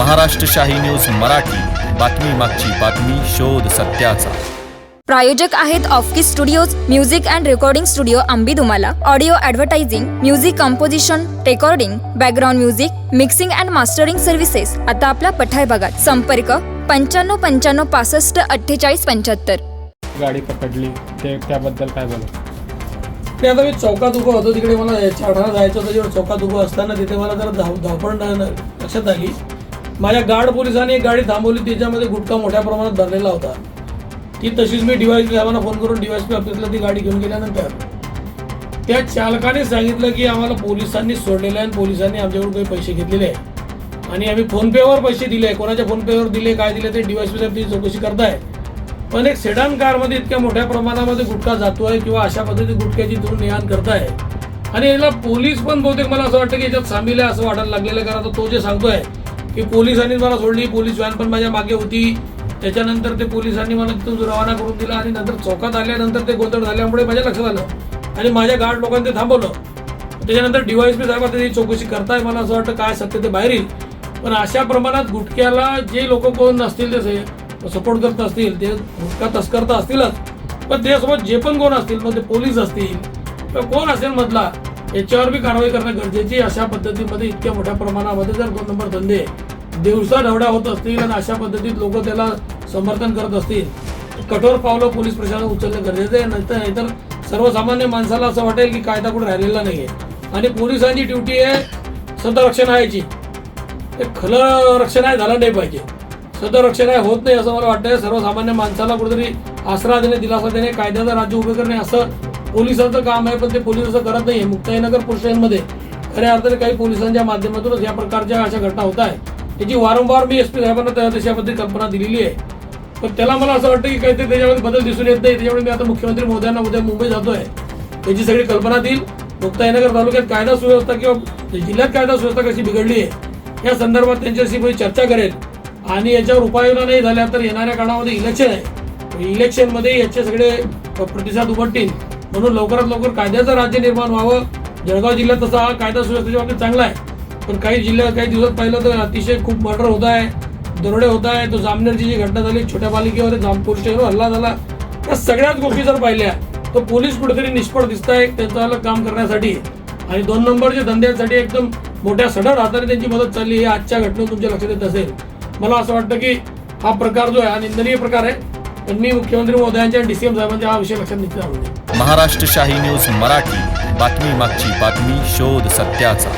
महाराष्ट्र शाही न्यूज मराठी. बातमी मागची बातमी शोध सत्याचा. प्रायोजक आहेत ऑफकिस studios music and recording studio Ambi Dumala audio advertising music composition recording background music mixing and mastering services आता आपल्या पठार भागात संपर्क पंच्याण्णव पंच्याण्णव पासष्ट अठ्ठेचाळीस पंच्याहत्तर. गाडी पकडली. ते त्याबद्दल काय बोला? ते आता मी चौकात उभं होतो. तिकडे मला चाठाणा जायचं होतं. जेव्हा चौकात उभं असताना तिथे मला जरा धाव धावपळ न- न- लक्षात आली. माझ्या गार्ड पोलिसांनी एक गाडी थांबवली त्याच्यामध्ये गुटखा मोठ्या प्रमाणात भरलेला होता. ती तशीच मी डीवायस साहेबांना फोन करून डीवायस पी ऑफिसला ती गाडी घेऊन गेल्यानंतर त्या चालकाने सांगितलं की आम्हाला पोलिसांनी सोडलेलं आहे आणि पोलिसांनी आमच्याकडून काही पैसे घेतलेले आहे आणि आम्ही फोनपेवर पैसे दिले कोणाच्या फोनपेवर दिले काय दिले ते डीवायस साहेब ती चौकशी करताय पण एक सेडान कारमध्ये इतक्या मोठ्या प्रमाणामध्ये गुटखा आहे किंवा अशा पद्धती गुटख्याची तुम्ही निहान करताय आणि याला पोलीस पण बहुतेक मला असं वाटतं की याच्यात सामील आहे असं वाटायला लागलेलं आहे. कारण आता तो जे सांगतोय की पोलिसांनी मला सोडली पोलीस व्हॅन पण माझ्या मागे होती. त्याच्यानंतर ते पोलिसांनी मला तिथून रवाना करून दिला आणि नंतर चौकात आल्यानंतर ते गोंधळ झाल्यामुळे माझ्या लक्षात आलं. आणि माझ्या गार्ड लोकांनी ते थांबवलं. त्याच्यानंतर डीवायसपी साहेब आता त्याची चौकशी करताय मला असं वाटतं काय सत्य ते बाहेर येईल पण अशा प्रमाणात गुटख्याला जे लोक कोण असतील ते सपोर्ट करत असतील ते गुटखा तस्कर तर असतीलच. पण त्यासोबत जे पण कोण असतील मग ते पोलीस असतील किंवा कोण असेल मधला याच्यावर बी कारवाई करणं गरजेची अशा पद्धतीमध्ये इतक्या मोठ्या प्रमाणामध्ये जर दोन नंबर धंदे दिवसा ढवड्या होत असतील आणि अशा पद्धतीत लोक त्याला समर्थन करत असतील कठोर पावलं पोलीस प्रशासन उचलणं गरजेचं आहे. नाहीतर नाहीतर सर्वसामान्य माणसाला असं वाटेल की कायदा कुठे राहिलेला नाहीये. आणि पोलिसांची ड्युटी आहे सतरक्षणाची ते खलं रक्षण आहे झालं नाही पाहिजे. सदरक्षण आहे होत नाही असं मला वाटतंय. सर्वसामान्य माणसाला कुठेतरी आसरा देणे दिलासा देणे कायद्याचं राज्य उभे करणे असं पोलिसांचं काम आहे. पण ते पोलीस असं करत नाहीये. मुक्ताईनगर पोलिसांमध्ये खऱ्या अर्थाने काही पोलिसांच्या माध्यमातूनच या प्रकारच्या अशा घटना होत आहे याची वारंवार मी एस पी साहेबांना त्या कल्पना दिलेली आहे. पण त्याला मला असं वाटतं की काहीतरी त्याच्यामध्ये बदल दिसून येत नाही. त्याच्यामुळे मी आता मुख्यमंत्री मोदयांना उद्या मुंबई जातोय. त्याची सगळी कल्पना देईल. मुक्ताईनगर तालुक्यात कायदा सुव्यवस्था किंवा जिल्ह्यात कायदा सुव्यवस्था कशी बिघडली आहे या संदर्भात त्यांच्याशी मी चर्चा करेल. आणि याच्यावर उपाययोजना नाही झाल्या तर येणाऱ्या काळामध्ये इलेक्शन आहे. इलेक्शनमध्ये याचे सगळे प्रतिसाद उमटतील. म्हणून लवकरात लवकर कायद्याचं राज्य निर्माण व्हावं. जळगाव जिल्ह्यात तसा हा कायदा सुव्यवस्थेच्या बाबतीत चांगला आहे. पण काही जिल्ह्यात काही दिवसात पाहिलं तर अतिशय खूप मर्डर होत आहे दरोडे होत आहे. तो जामनेरची जी घटना झाली छोट्या पालिकेवर जाम पोलीस स्टेशनवर हल्ला झाला. या सगळ्याच गोष्टी जर पाहिल्या तर पोलीस कुठेतरी निष्फळ दिसत आहे त्यांचं काम करण्यासाठी. आणि दोन नंबरच्या धंद्यासाठी एकदम मोठ्या सडळ हाताने त्यांची मदत चालली हे आजच्या घटनेत तुमच्या लक्षात येत असेल. मला असं वाटतं की हा प्रकार जो आहे हा निंदनीय प्रकार आहे. पण मी मुख्यमंत्री महोदयांच्या डीसीएम साहेबांच्या हा विषय लक्षात निश्चित आणून महाराष्ट्र शाही न्यूज मराठी. बातमी मागची बातमी शोध सत्याचा.